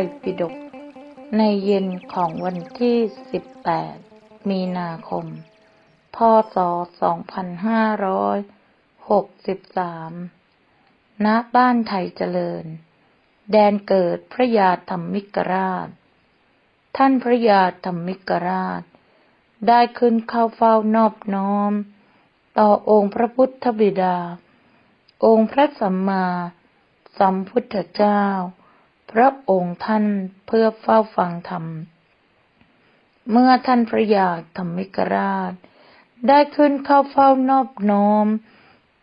ไตรปิฎกในเย็นของวันที่ 18 มีนาคม พศ 2563 ณ บ้านไทยเจริญ แดนเกิดพระยาธรรมิกราช ท่านพระยาธรรมิกราช ได้ขึ้นเข้าเฝ้านอบน้อม ต่อองค์พระพุทธบิดา องค์พระสัมมาสัมพุทธเจ้า พระองค์ท่านเพื่อเฝ้าฟังธรรม เมื่อท่านพระยาธรรมิกราช ได้ขึ้นเข้าเฝ้านอบน้อม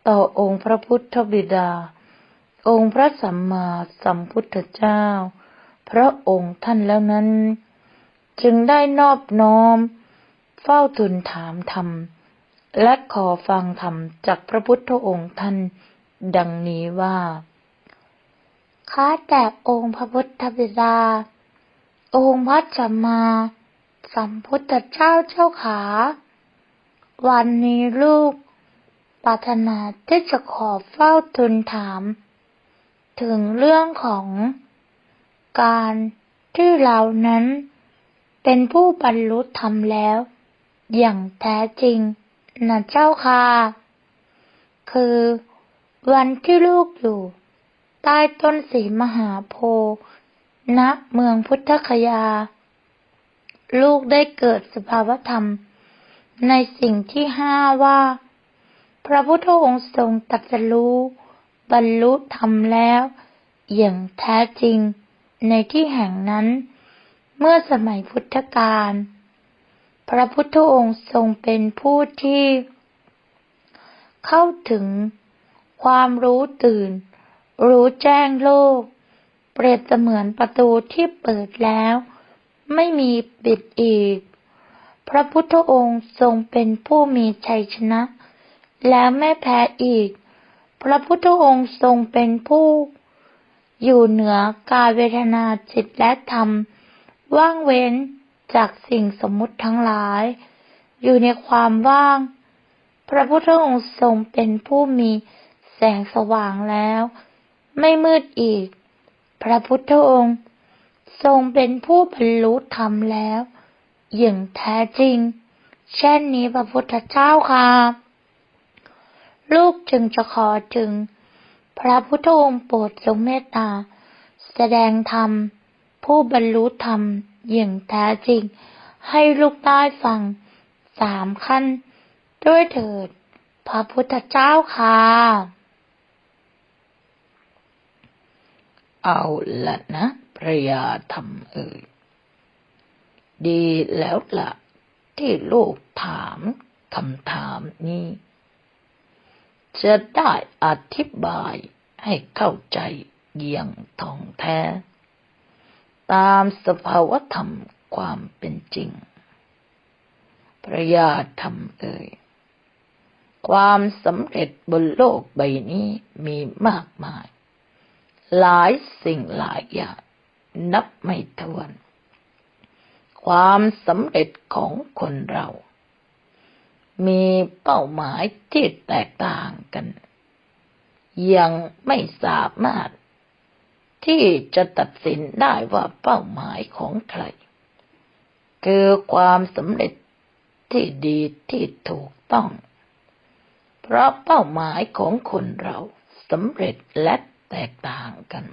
ต่อองค์พระพุทธบิดา องค์พระสัมมาสัมพุทธเจ้า พระองค์ท่านแล้วนั้น จึงได้นอบน้อม เฝ้าทูลถามธรรม และขอฟังธรรมจากพระพุทธองค์ท่านดังนี้ว่า ข้าแต่องค์พระพุทธบิดา องค์พระสัมมา สัมพุทธเจ้าเจ้าขา วันนี้ลูกปรารถนาที่จะขอเฝ้าทูลถาม ถึงเรื่องของการที่เรานั้นเป็นผู้บรรลุธรรมแล้ว อย่างแท้จริงนะเจ้าค่ะ คือวันที่ลูกอยู่ ต้ต้นสีมหาโพธิ์ณเมืองพุทธคยา ลูกได้เกิดสภาวธรรม ในสิ่งที่ห้าว่า พระพุทธองค์ทรงตรัสรู้บรรลุธรรมแล้ว อย่างแท้จริงในที่แห่งนั้น เมื่อสมัยพุทธกาลพระพุทธองค์ทรงเป็นผู้ที่ เข้าถึงความรู้ตื่น รู้แจ้งโลก เปรียบเสมือนประตูที่เปิดแล้ว ไม่มีปิดอีก พระพุทธองค์ทรงเป็นผู้มีชัยชนะ แล้วไม่แพ้อีก พระพุทธองค์ทรงเป็นผู้ อยู่เหนือกายเวทนาจิตและธรรม ว่างเว้นจากสิ่งสมมุติทั้งหลาย อยู่ในความว่าง พระพุทธองค์ทรงเป็นผู้มีแสงสว่างแล้ว ไม่มืดอีก พระพุทธองค์ ทรงเป็นผู้บรรลุธรรมแล้ว อย่างแท้จริง เช่นนี้พระพุทธเจ้าค่ะลูกจึงจะขอถึง พระพุทธองค์โปรดทรงเมตตา แสดงธรรม ผู้บรรลุธรรมอย่างแท้จริง ให้ลูกได้ฟังสามขั้น ด้วยเถิด พระพุทธเจ้าค่ะ เอาละนะพระยาธรรมเอ่ย ดีแล้วละ่ะ ที่ลูกถามคำถามนี้ จะได้อธิบายให้เข้าใจเยี่ยงท่องแท้ ตามสภาวธรรมความเป็นจริง พระยาธรรมเอ่ย ความสำเร็จบนโลกใบนี้มีมากมาย หลายสิ่งหลายอย่าง นับไม่ถ้วน ความสำเร็จของคนเรา มีเป้าหมายที่แตกต่างกัน ยังไม่สามารถ ที่จะตัดสินได้ว่าเป้าหมายของใคร คือความสำเร็จที่ดีที่ถูกต้อง เพราะเป้าหมายของคนเราสำเร็จและ แตกต่างกัน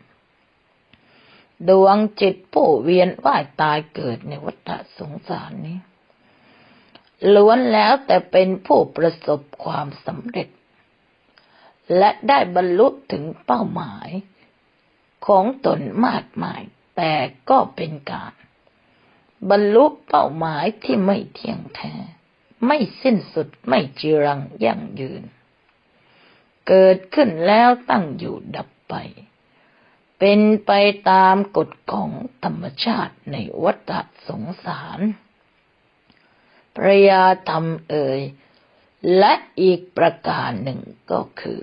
ดวงจิตผู้เวียนว่ายตายเกิดในวัฏสงสารนี้ ล้วนแล้วแต่เป็นผู้ประสบความสำเร็จ และได้บรรลุถึงเป้าหมายของตนมากมาย แต่ก็เป็นการ บรรลุเป้าหมายที่ไม่เที่ยงแท้ ไม่สิ้นสุดไม่จีรังยั่งยืน เกิดขึ้นแล้วตั้งอยู่ดับ ไปเป็นไปตามกฎของธรรมชาติในวัฏสงสารพระยาธรรมเอ่ย และอีกประการหนึ่งก็คือ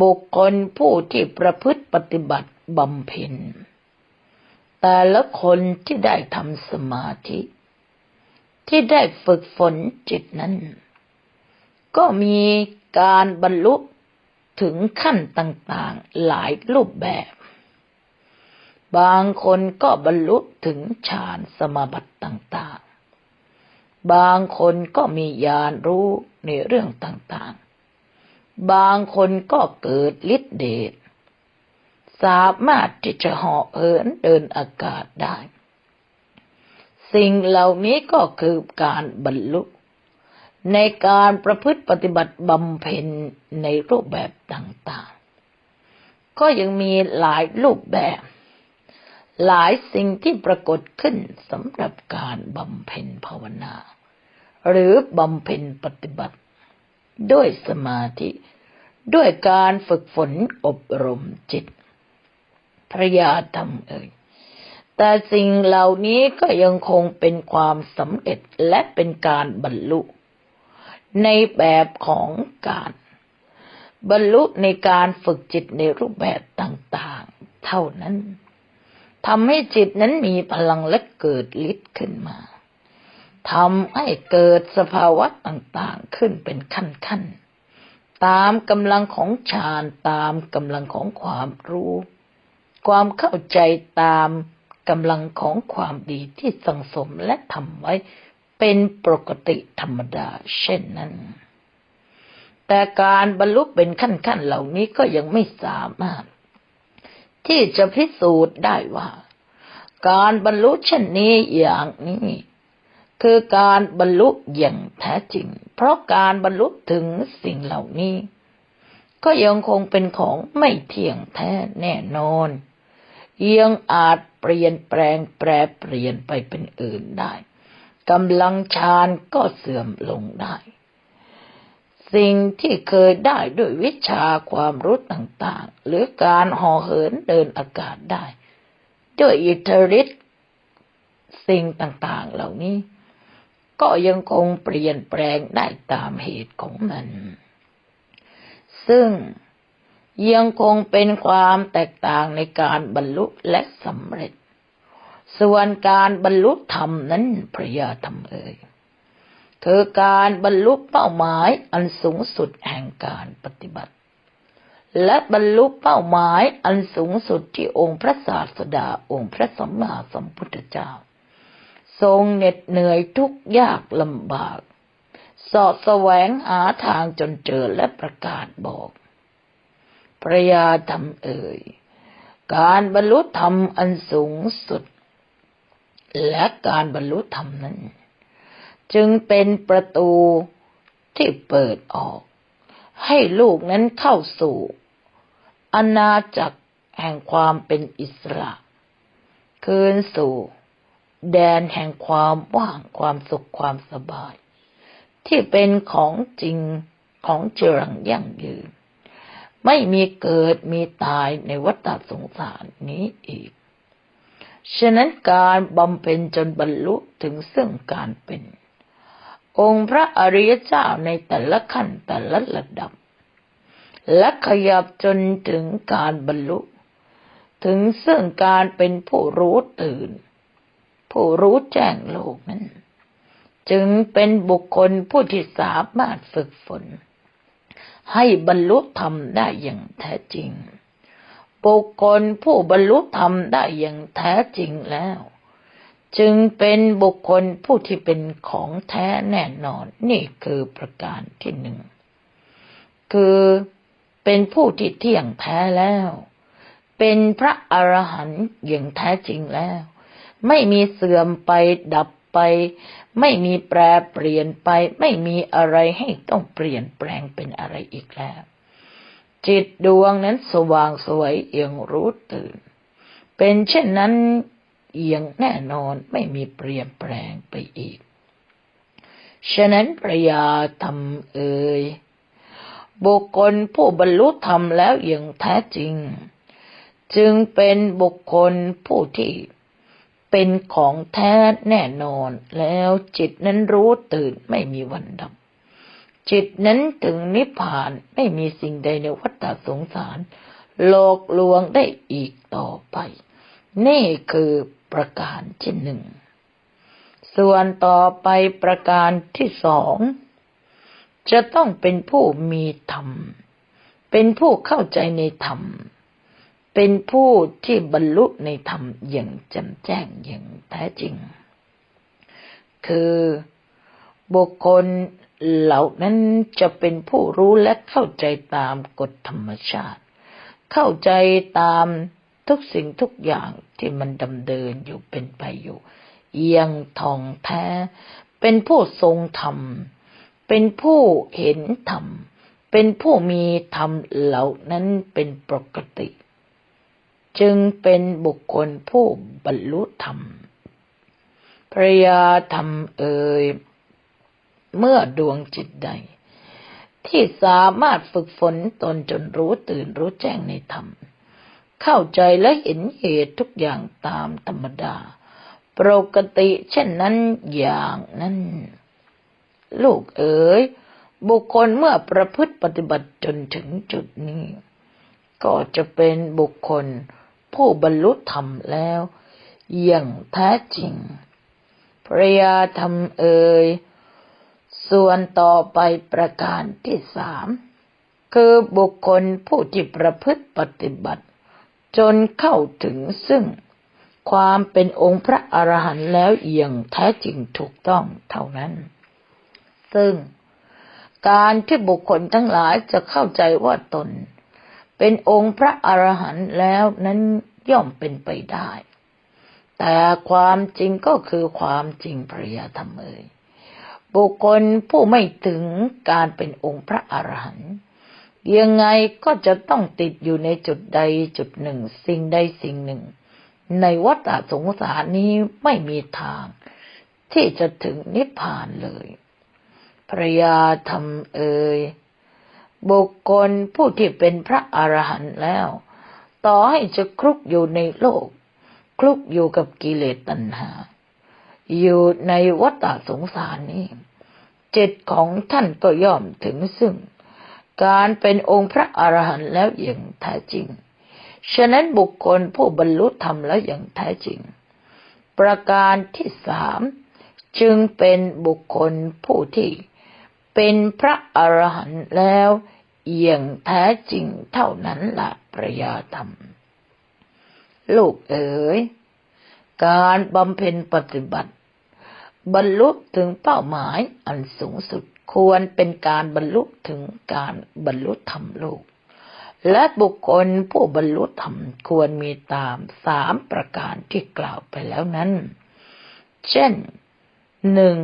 บุคคลผู้ที่ประพฤติปฏิบัติบำเพ็ญ แต่ละคนที่ได้ทำสมาธิ ที่ได้ฝึกฝนจิตนั้น ก็มีการบรรลุ ถึงขั้นต่างๆหลายรูปแบบ บางคนก็บรรลุถึงฌานสมาบัติต่างๆ บางคนก็มีญาณรู้ในเรื่องต่างๆ บางคนก็เกิดฤทธิเดช สามารถที่จะเหาะเหินเดินอากาศได้ สิ่งเหล่านี้ก็คือการบรรลุ ในการประพฤติปฏิบัติบำเพ็ญในรูปแบบต่างๆ ก็ยังมีหลายรูปแบบ หลายสิ่งที่ปรากฏขึ้นสำหรับการบำเพ็ญภาวนา หรือบำเพ็ญปฏิบัติ ด้วยสมาธิ ด้วยการฝึกฝนอบรมจิตพระยาธรรมเอ่ยแต่สิ่งเหล่านี้ก็ยังคงเป็นความสำเร็จและเป็นการบรรลุ ในแบบของการบรรลุในการฝึกจิตในรูปแบบต่างๆ เท่านั้นทำให้จิตนั้นมีพลังและเกิดฤทธิ์ขึ้นมาทำให้เกิดสภาวะต่างๆขึ้นเป็นขั้นๆ ตามกำลังของฌานตามกำลังของความรู้ ความเข้าใจตามกำลังของความดีที่สังสมและทำไว้ เป็นปกติธรรมดา เช่นนั้น แต่การบรรลุเป็นขั้นๆเหล่านี้ก็ยังไม่สามารถ ที่จะพิสูจน์ได้ว่า การบรรลุเช่นนี้อย่างนี้คือการบรรลุอย่างแท้จริง เพราะการบรรลุถึงสิ่งเหล่านี้ ก็ยังคงเป็นของไม่เที่ยงแท้แน่นอน ยังอาจเปลี่ยนแปลงแปรเปลี่ยนไปเป็นอื่นได้ กำลังฌานก็เสื่อมลงได้ สิ่งที่เคยได้ด้วยวิชาความรู้ต่างๆ หรือการห่อเหินเดินอากาศได้ ด้วยอิทธิฤทธิ์สิ่งต่างๆเหล่านี้ ก็ยังคงเปลี่ยนแปลงได้ตามเหตุของมัน ซึ่งยังคงเป็นความแตกต่างในการบรรลุและสำเร็จ ส่วนการบรรลุธรรมนั้นพระยาธรรมเอ่ยคือการบรรลุเป้าหมายอันสูงสุดแห่งการปฏิบัติ และบรรลุเป้าหมายอันสูงสุดที่องค์พระศาสดาองค์พระสัมมาสัมพุทธเจ้า ทรงเหน็ดเหนื่อยทุกยากลำบาก สอดแสวงหาทางจนเจอและประกาศบอกพระยาธรรมเอ่ย การบรรลุธรรมอันสูงสุด และการบรรลุธรรมนั้น จึงเป็นประตูที่เปิดออก ให้ลูกนั้นเข้าสู่อาณาจักรแห่งความเป็นอิสระ คืนสู่ แดนแห่งความว่างความสุขความสบาย ที่เป็นของจริงของเจริญยั่งยืน ไม่มีเกิดมีตายในวัฏสงสารนี้อีก ฉะนั้นการบำเพ็ญจนบรรลุถึงซึ่งการเป็น องค์พระอริยเจ้าในแต่ละขั้นแต่ละระดับ และขยับจนถึงการบรรลุ ถึงซึ่งการเป็นผู้รู้ตื่น ผู้รู้แจ้งโลกนั้น จึงเป็นบุคคลผู้ที่สามารถฝึกฝน ให้บรรลุธรรมได้อย่างแท้จริง บุคคลผู้บรรลุธรรมได้อย่างแท้จริงแล้ว จึงเป็นบุคคลผู้ที่เป็นของแท้แน่นอน นี่คือประการที่หนึ่ง คือเป็นผู้ที่เที่ยงแท้แล้ว เป็นพระอรหันต์อย่างแท้จริงแล้ว ไม่มีเสื่อมไปดับไป ไม่มีแปรเปลี่ยนไป ไม่มีอะไรให้ต้องเปลี่ยนแปลงเป็นอะไรอีกแล้ว จิตดวงนั้นสว่างสวยเอียงรู้ตื่น เป็นเช่นนั้นเอียงแน่นอนไม่มีเปลี่ยนแปลงไปอีก ฉะนั้นพระยาธรรมเอ่ยบุคคลผู้บรรลุธรรมแล้วอย่างแท้จริง จึงเป็นบุคคลผู้ที่เป็นของแท้แน่นอนแล้วจิตนั้นรู้ตื่นไม่มีวันดับ จิตนั้นถึงนิพพานไม่มีสิ่งใดในวัฏสงสาร โลกลวงได้อีกต่อไป นี่คือประการที่หนึ่ง ส่วนต่อไปประการที่สอง จะต้องเป็นผู้มีธรรม เป็นผู้เข้าใจในธรรม เป็นผู้ที่บรรลุในธรรมอย่างแจ่มแจ้งอย่างแท้จริง คือบุคคล เหล่านั้นจะเป็นผู้รู้และเข้าใจตามกฎธรรมชาติ เข้าใจตามทุกสิ่งทุกอย่างที่มันดำเดินอยู่เป็นไปอยู่ เอียงทองแท้ เป็นผู้ทรงธรรม เป็นผู้เห็นธรรม เป็นผู้มีธรรมเหล่านั้นเป็นปกติ จึงเป็นบุคคลผู้บรรลุธรรมพระยาธรรมเอ่ย เมื่อดวงจิตใด ที่สามารถฝึกฝนตนจนรู้ตื่นรู้แจ้งในธรรม เข้าใจและเห็นเหตุทุกอย่างตามธรรมดา ปกติเช่นนั้นอย่างนั้น ลูกเอ๋ยบุคคลเมื่อประพฤติปฏิบัติจนถึงจุดนี้ ก็จะเป็นบุคคลผู้บรรลุธรรมแล้ว อย่างแท้จริงพระยาธรรมเอ่ย ส่วนต่อไปประการที่สามคือบุคคลผู้ที่ประพฤติปฏิบัติ จนเข้าถึงซึ่ง ความเป็นองค์พระอรหันต์แล้วอย่างแท้จริงถูกต้องเท่านั้น ซึ่งการที่บุคคลทั้งหลายจะเข้าใจว่าตน เป็นองค์พระอรหันต์แล้วนั้นย่อมเป็นไปได้ แต่ความจริงก็คือความจริงพระยาธรรมเอ่ย บุคคลผู้ไม่ถึงการเป็นองค์พระอรหันต์ยังไงก็จะต้องติดอยู่ในจุดใดจุดหนึ่ง สิ่งใดสิ่งหนึ่ง ในวัฏสงสารนี้ไม่มีทาง ที่จะถึงนิพพานเลยพระยาธรรมเอ่ยบุคคลผู้ที่เป็นพระอรหันต์แล้ว ต่อให้จะคลุกอยู่ในโลก คลุกอยู่กับกิเลสตัณหา อยู่ในวัฏสงสารนี้ จิตของท่านก็ย่อมถึงซึ่ง การเป็นองค์พระอรหันต์แล้วอย่างแท้จริง ฉะนั้นบุคคลผู้บรรลุธรรมแล้วอย่างแท้จริง ประการที่สามจึงเป็นบุคคลผู้ที่เป็นพระอรหันต์แล้วอย่างแท้จริงเท่านั้นละประยาธรรม ลูกเอ๋ย การบำเพ็ญปฏิบัติ บรรลุถึงเป้าหมายอันสูงสุดควรเป็นการบรรลุถึงการบรรลุธรรมโลก และบุคคลผู้บรรลุธรรมควรมีตามสามประการที่กล่าวไปแล้วนั้น เช่นหนึ่ง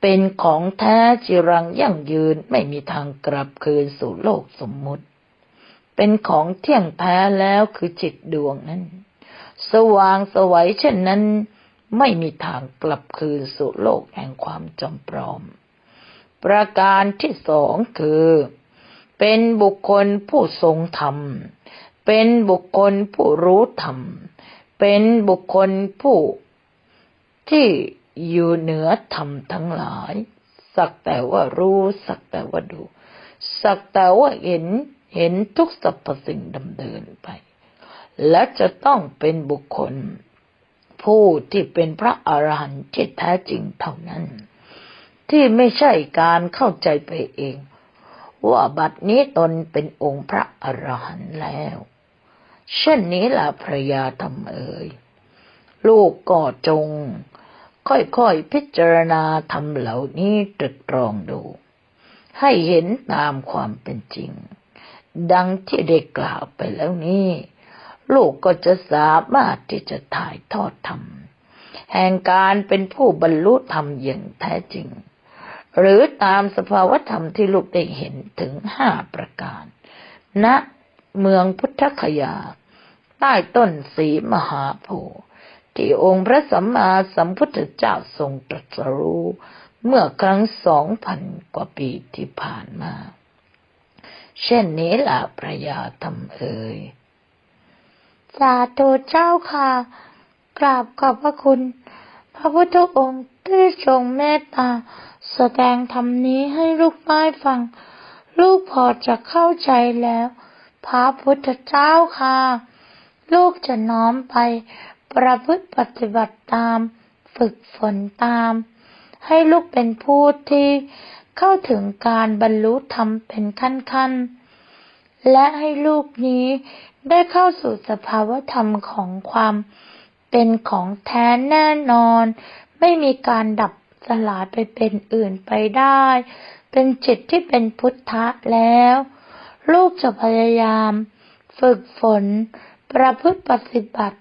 เป็นของแท้จิรังยั่งยืนไม่มีทางกลับคืนสู่โลกสมมุติ เป็นของเที่ยงแท้แล้วคือจิตดวงนั้น สว่างสวัยเช่นนั้น ไม่มีทางกลับคืนสู่โลกแห่งความจำปลอม ประการที่สองคือ เป็นบุคคลผู้ทรงธรรม เป็นบุคคลผู้รู้ธรรม เป็นบุคคลผู้ที่อยู่เหนือธรรมทั้งหลาย สักแต่ว่ารู้ สักแต่ว่าดู สักแต่ว่าเห็นเห็นทุกสรรพสิ่งดำเนินไป และจะต้องเป็นบุคคล ผู้ที่เป็นพระอรหันต์ที่แท้จริงเท่านั้น ที่ไม่ใช่การเข้าใจไปเอง ว่าบัดนี้ตนเป็นองค์พระอรหันต์แล้ว เช่นนี้ล่ะพระยาธรรมเอ่ยลูกก็จง ค่อยๆพิจารณาธรรมเหล่านี้ตรึกตรองดู ให้เห็นตามความเป็นจริง ดังที่ได้กล่าวไปแล้วนี้ ลูกก็จะสามารถที่จะถ่ายทอดธรรมแห่งการเป็นผู้บรรลุธรรมอย่างแท้จริง หรือตามสภาวธรรมที่ลูกได้เห็นถึงห้าประการณเมืองพุทธคยา ใต้ต้นสีมหาโพธิ์ที่องค์พระสัมมาสัมพุทธเจ้าทรงตรัสรู้เมื่อครั้งสองพันกว่าปีที่ผ่านมา เช่นนี้ล่ะพระยาธรรมเอ่ย สาธุเจ้าค่ะ กราบขอบพระคุณ พระพุทธองค์ที่ทรงเมตตา แสดงธรรมนี้ให้ลูกได้ฟัง ลูกพอจะเข้าใจแล้ว พระพุทธเจ้าค่ะ ลูกจะน้อมไป ประพฤติปฏิบัติตาม ฝึกฝนตาม ให้ลูกเป็นผู้ที่เข้าถึงการบรรลุธรรมเป็นขั้นๆ และให้ลูกนี้ ได้เข้าสู่สภาวธรรมของความเป็นของแท้แน่นอน ไม่มีการดับสลายไปเป็นอื่นไปได้ เป็นจิตที่เป็นพุทธะแล้ว ลูกจะพยายาม ฝึกฝน ประพฤติปฏิบัติ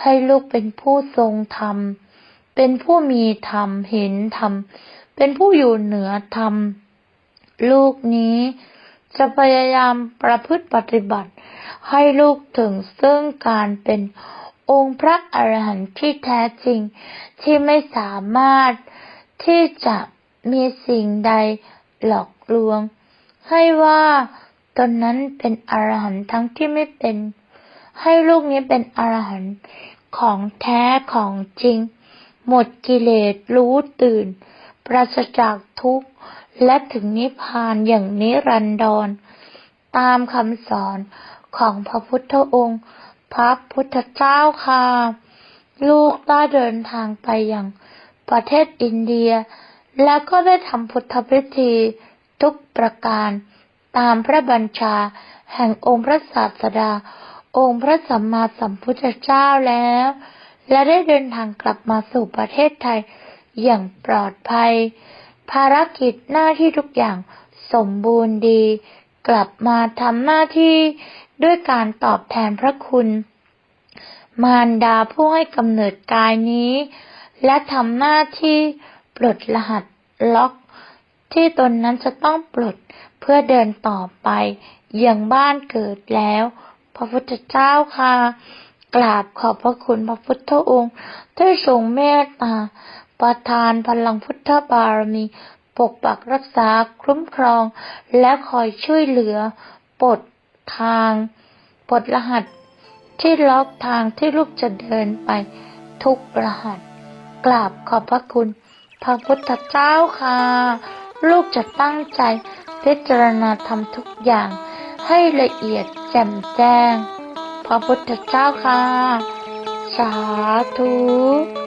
ให้ลูกเป็นผู้ทรงธรรม เป็นผู้มีธรรม เห็นธรรม เป็นผู้อยู่เหนือธรรม ลูกนี้จะพยายามประพฤติปฏิบัติ ให้ลูกถึงซึ่งการเป็นองค์พระอรหันต์ที่แท้จริงที่ไม่สามารถที่จะมีสิ่งใดหลอกลวง ให้ว่าตนนั้นเป็นอรหันต์ทั้งที่ไม่เป็น ให้ลูกนี้เป็นอรหันต์ของแท้ของจริง หมดกิเลสรู้ตื่น ปราศจากทุกข์และถึงนิพพานอย่างนิรันดร ตามคำสอน ของพระพุทธองค์ พระพุทธเจ้าค่ะ ลูกได้เดินทางไปอยังประเทศอินเดีย แล้วก็ได้ทำพุทธพิธีทุกประการตามพระบัญชาแห่งองค์พระศาสดา องค์พระสัมมาสัมพุทธเจ้าแล้ว และได้เดินทางกลับมาสู่ประเทศไทยอย่างปลอดภัย ภารกิจหน้าที่ทุกอย่างสมบูรณ์ดี กลับมาทำหน้าที่ด้วยการตอบแทนพระคุณ มารดาผู้ให้กำเนิดกายนี้ และทำหน้าที่ปลดรหัสล็อก ที่ตนนั้นจะต้องปลดเพื่อเดินต่อไปอย่างบ้านเกิดแล้ว พระพุทธเจ้าค่ะ กราบขอบพระคุณพระพุทธองค์ที่ทรงเมตตาประทานพลังพุทธบารมี ปกปักรักษาคุ้มครอง และคอยช่วยเหลือปลดทางปลดรหัส ที่ล็อกทางที่ลูกจะเดินไปทุกรหัส กราบขอบพระคุณ พระพุทธเจ้าค่ะ ลูกจะตั้งใจพิจารณาทำทุกอย่างให้ละเอียดแจ่มแจ้ง พระพุทธเจ้าค่ะ สาธุ